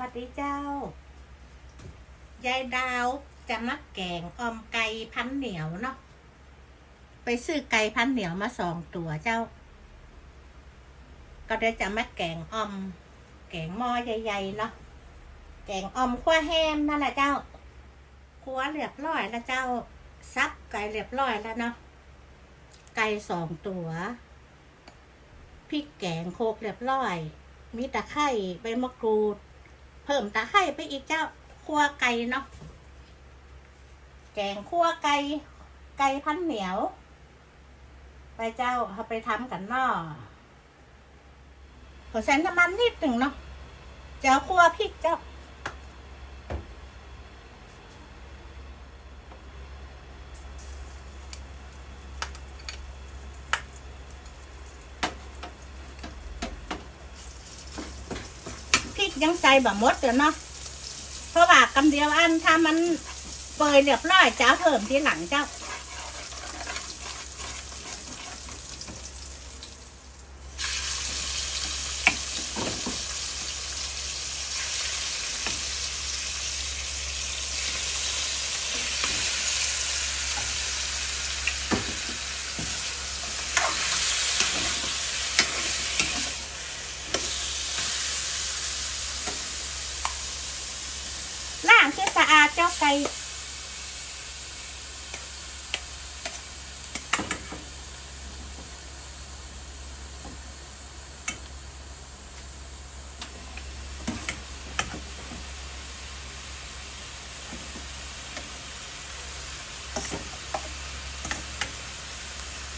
วัสดีเจ้า ยายดาวจะมักแกงออมไก่พันเหนียวเนาะ ไปซื้อไก่พันเหนียวมาสองตัวเจ้า ก็เดี๋ยวจะมาแกงออม แกงหม้อใหญ่ๆเนาะ แกงออมขั้วแห้มนั่นแหละเจ้าคั่วเรียบร้อยแล้วเจ้า ซับไก่เรียบร้อยแล้วเนาะ ไก่สองตัวพริกแกงโคกเรียบร้อย มีตะไคร้ใบมะกรูด พิ่มตะไคร้ไปอีกเจ้าคั่วไก่เนาะแกงคั่วไก่ไก่พันเหนียว ไปเจ้าเอาไปทำกันเนาะขอใส่น้ำมันนิดหนึ่งเนาะเจ้าคั่วพริกเจ้า ยังใส่แบบมดเดี๋ยวเนาะเพราะว่ากำเดียวอันถ้ามันเปยเรียบร้อยเจ้าเพิ่มทีหลังเจ้า ล้างคือสะ อาดเจ้าไก่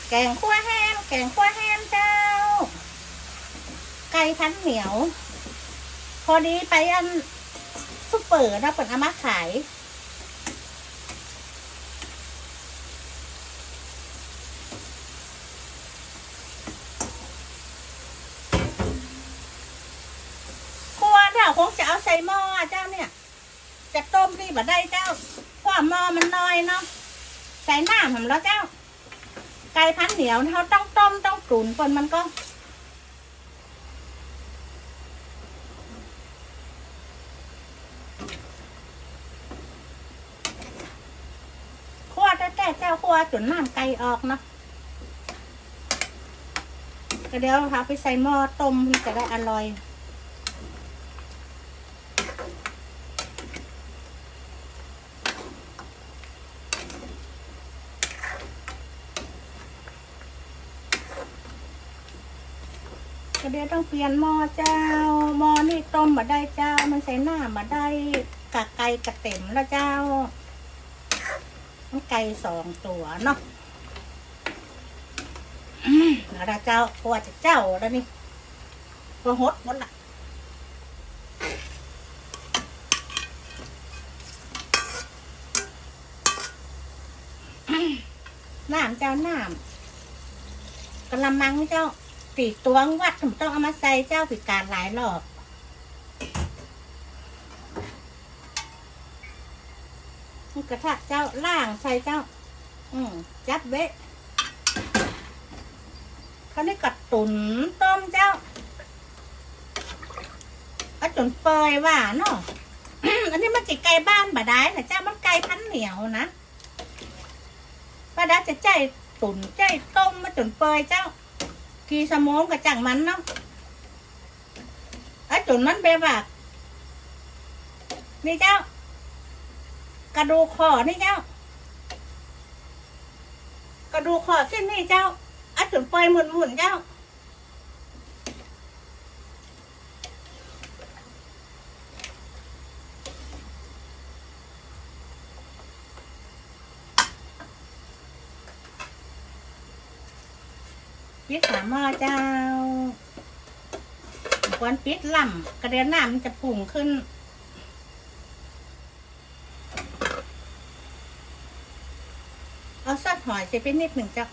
แกงคั่วแห้มแกงคั่วแห้มเจ้า ไก่พันเหนียว พอดีไปอันซุปเปอร์นะเปิดเอามาขาย ครัวเนี่ยคงจะเอา ใส่หม้อเจ้าเนี่ยจะต้มที่บ่ได้เจ้าเพราะว่าหม้อมันน้อยเนาะใส่น้ำผมแล้วเจ้า ไก่พันเหนียวเขาต้องต้มต้องตุ๋นก่อนมันก็คั่วแต่แต่เจ้าคั่วจนน้ำไก่ออกเนาะก็เดี๋ยวพาไปใส่หม้อต้มที่จะได้อร่อย ก็เดี๋ยวต้องเปลี่ยนหม้อเจ้าหม้อนี่ต้มมาได้เจ้า มันใส่หน้ามาได้กะไก่กะเต็มแล้วเจ้าไก่สองตัวเนาะแล้วเจ้าปวดเจ้าแล้วนี่ก็หดหมดละน้ำเจ้าน้ำกระมังเจ้า ตีตวงวัดผมต้องเอามาใส่เจ้าปิการหลายรอบกระทะเจ้าล่างใส่เจ้า อืมจับเบะเขาได้กัดตุนต้มเจ้าเอาจนเปยว่าเนาะอันนี้มันไก่บ้านบ่ได้นะเจ้ามันไก่พันเหนียวนะป้าดาจะใจตุนใจต้มมาจนเปยเจ้า กีสมองกับจังมันเนาะไอ้จนมันแบบว่านี่เจ้า กระดูกคอนี่เจ้า กระดูกคอเส้นนี่เจ้าอ้จนปล่อยหมุนหมุนเจ้า ปิดสาหม้อเจ้าควรปิดล่ำกระเด็นน้ำมันจะปุ่งขึ้น เอาซอสหอยใส่ไปนิดหนึ่งจ้ะ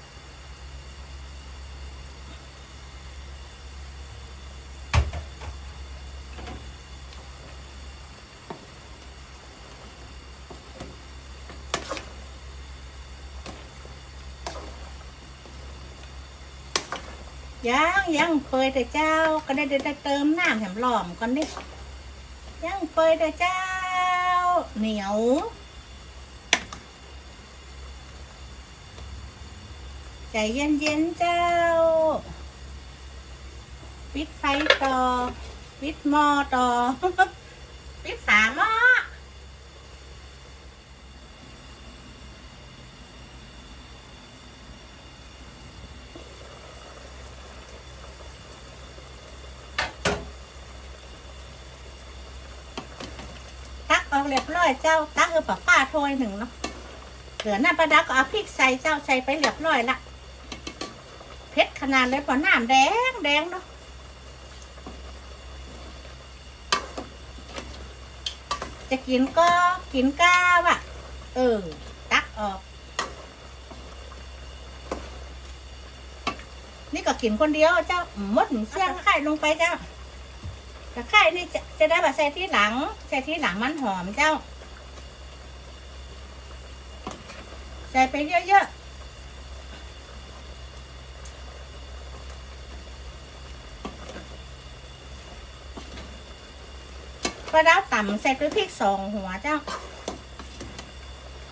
ยังยังเคยแต่เจ้า ก็ได้ได้เติมน้ำแถมหลอมก่อนดิย่างเปยเด้อเจ้า เหนียวใจเย็นๆเจ้า ปิดไฟต่อ ปิดหม้อต่อ ปิดฝาหม้อ ตักออก เรียบร้อยเจ้าตักเออป้าป้าถ้วยหนึ่งเนาะเหลือหน้าปลาดาก็เอาพริกใส่เจ้าใส่ไปเรียบร้อยละเผ็ดขนาดเลยพอน้ำแดงแดงเนาะจะกินก็กินก้าวอะเออ ตักออก นี่ก็กินคนเดียวเจ้าหมดหนึ่งเสี้ยงไข่ลงไปเจ้าะไคร่นี่จะจะได้แบบใส่ที่หลังใส่ที่หลังมันหอมเจ้า ใส่ไปเยอะๆปลาดาวต่ำใส่ไปพริกสองหัวเจ้า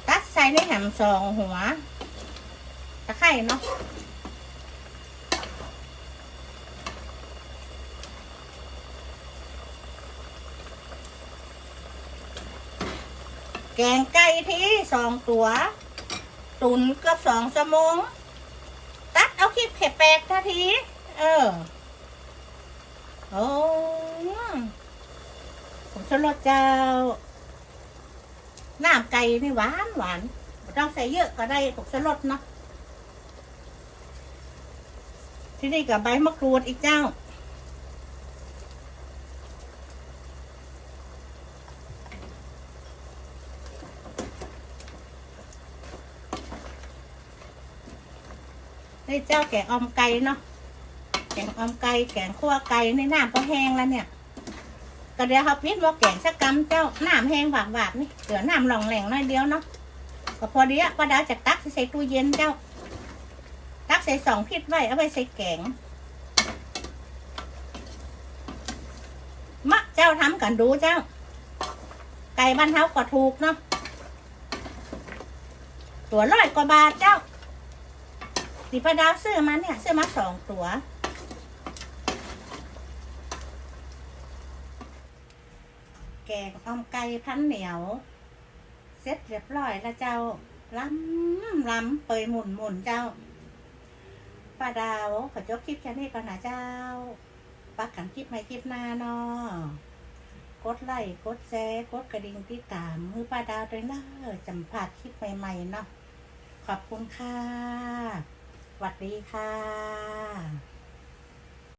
ตัดใส่ในแหมสองหัวตะไคร่เนาะ แกงไก่ที่สองตัว ตุนเกือบสองชั่วโมง ตัดเอาคลิปเข็บแปดนาที เออ โอ้ผมชลดเจ้า น้ำไก่นี่หวานหวานต้องใส่เยอะก็ได้ผมชลดเนาะที่นี่กับใบมะกรูดอีกเจ้า นี่เจ้าแกงออมไก่เนาะแกงออมไก่แกงขั่วไก่ในน้ำก็แห้งแล้วเนี่ยก็เดี๋ยวเขาพิดว่าแกงสักกำเจ้าน้ำแห้งหวานหวานๆนี่เหลือน้ำหลองแหล่งน้อยเดียวเนาะก็พอดีอะป้าดาจะตักใส่ตู้เย็นเจ้า ตักใส่สองพิษไว้เอาไว้ใส่แกงมะเจ้าทำกันดูเจ้า ไก่บ้านเฮาก็ถูกเนาะตัวร้อยกว่าบาทเจ้า สีพระดาวซื้อมาเนี่ยซื้อมาสองตัว แกงออมไก่พันเหนียว เสร็จเรียบร้อยแล้วเจ้าล้ำล้ำเปยหมุนหมุนเจ้าป้าดาวขอจบคลิปแค่นี้ก่อนนะเจ้าปักกันคลิปให้คลิปหน้าเนาะกดไลค์กดแชร์กดกระดิ่งติดตามมือป้าดาวด้วยนะจำพลาดคลิปใหม่ๆเนาะขอบคุณค่ะ วัสดีค่ะ